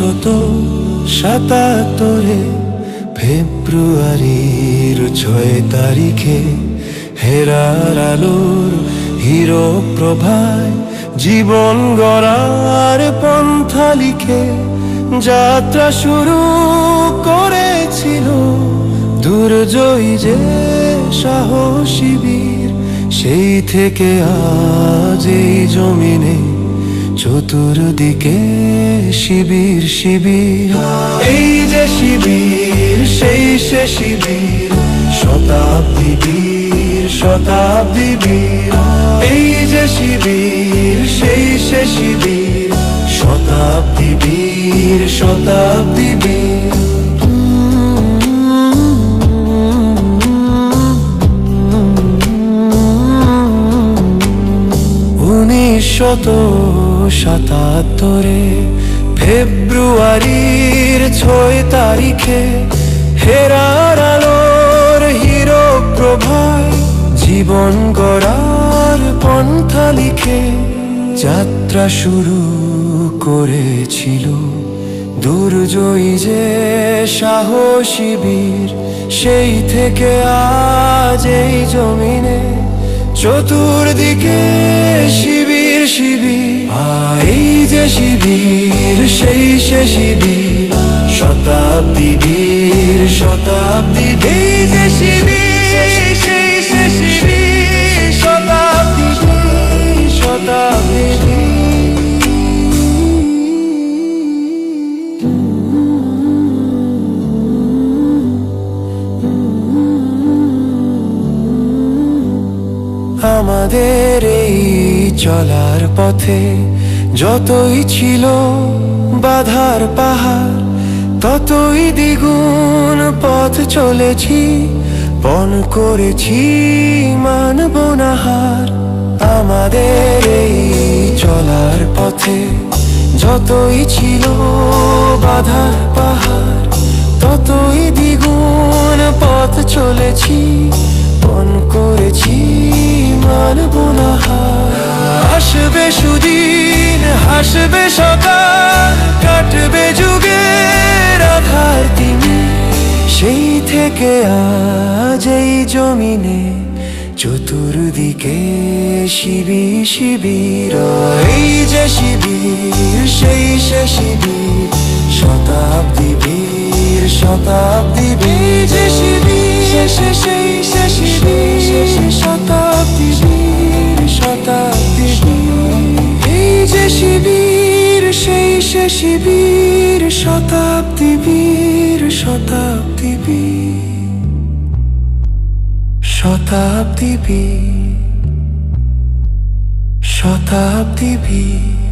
শত সাতাত্তরে ফেব্রুয়ারির ছয় তারিখে হেরার আলোর হিরো প্রভায় জীবন গড়ার পন্থা লিখে যাত্রা শুরু করেছিল। দুর্জয়ী যে সাহসী বীর, সেই থেকে আজ এই জমিনে চতুর্দিকে শিবির শিবির। এই যে শিবির, সেই সে শিবির, শতাব্দী বীর, শতাব্দী এই যে শিবির, সেই সে শিবির, শতাব্দী বীর শতাব্দী বীর। উনিশশত সাতাত্তরে ফেব্রুয়ারির ছয় তারিখে হেরার আলোর হিরো প্রভায় জীবন গড়ার পন্থা লিখে যাত্রা শুরু করেছিল। দুর্জয়ী যে সাহসী বীর, সেই থেকে আজ এই জমিনে চতুর্দিকে শিবির শিবির। আ, এই যে শিবির সেই সে শিবির। শতাব্দী বীর শতাব্দী এই যে শিবির শতাব্দী আমাদের এই চলার পথে যতই ছিল বাধার পাহাড়, ততই দ্বিগুণ পথ চলেছি পণ করেছি, মানব না হার আমাদের এই চলার পথে যতই ছিল বাধার পাহাড়, ততই দ্বিগুণ পথ চলেছি পণ করেছি হাসবে সকাল, কাটবে যুগের আধার তিনি। সেই থেকে আজ এই জমিনে চতুর্দিকে শিবির শিবির। এই যে শিবির, সেই সে শিবির, শতাব্দী বীর শতাব্দী বীর, যে শিবির শতাব্দী বীর শতাব্দী বীর শতাব্দী বীর শতাব্দী বীর